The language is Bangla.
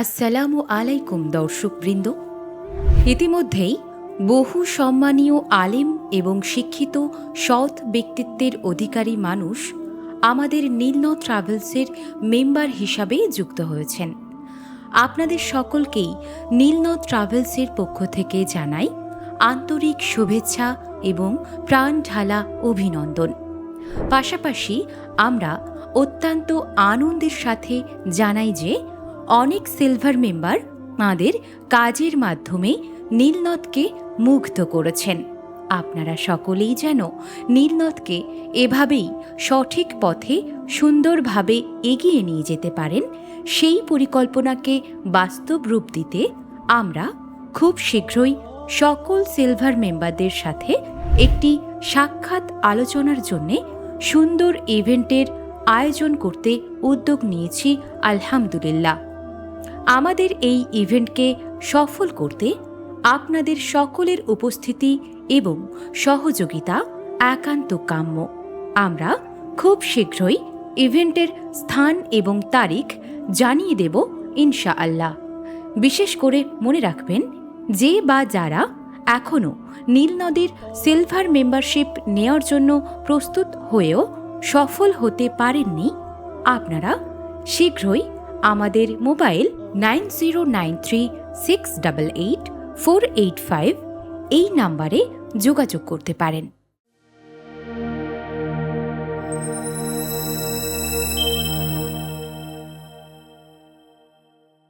আসসালামু আলাইকুম দর্শকবৃন্দ ইতিমধ্যেই বহু সম্মানীয় আলেম এবং শিক্ষিত সৎ ব্যক্তিত্বের অধিকারী মানুষ আমাদের নীলনদ ট্রাভেলসের মেম্বার হিসাবে যুক্ত হয়েছেন। আপনাদের সকলকেই নীলনদ ট্রাভেলসের পক্ষ থেকে জানাই আন্তরিক শুভেচ্ছা এবং প্রাণ ঢালা অভিনন্দন। পাশাপাশি আমরা অত্যন্ত আনন্দের সাথে জানাই যে অনেক সিলভার মেম্বার তাঁদের কাজের মাধ্যমে নীলনদকে মুগ্ধ করেছেন। আপনারা সকলেই যেন নীলনদকে এভাবেই সঠিক পথে সুন্দরভাবে এগিয়ে নিয়ে যেতে পারেন, সেই পরিকল্পনাকে বাস্তব রূপ দিতে আমরা খুব শীঘ্রই সকল সিলভার মেম্বারদের সাথে একটি সাক্ষাৎ আলোচনার জন্যে সুন্দর ইভেন্টের আয়োজন করতে উদ্যোগ নিয়েছি, আলহামদুলিল্লাহ। আমাদের এই ইভেন্টকে সফল করতে আপনাদের সকলের উপস্থিতি এবং সহযোগিতা একান্ত কাম্য। আমরা খুব শীঘ্রই ইভেন্টের স্থান এবং তারিখ জানিয়ে দেব ইনশাআল্লাহ। বিশেষ করে মনে রাখবেন, যে বা যারা এখনও নীল নদীর সিলভার মেম্বারশিপ নেওয়ার জন্য প্রস্তুত হয়েও সফল হতে পারেননি, আপনারা শীঘ্রই আমাদের mobile nine zero nine three six double eight four eight five এই নাম্বারে যোগাযোগ করতে পারেন।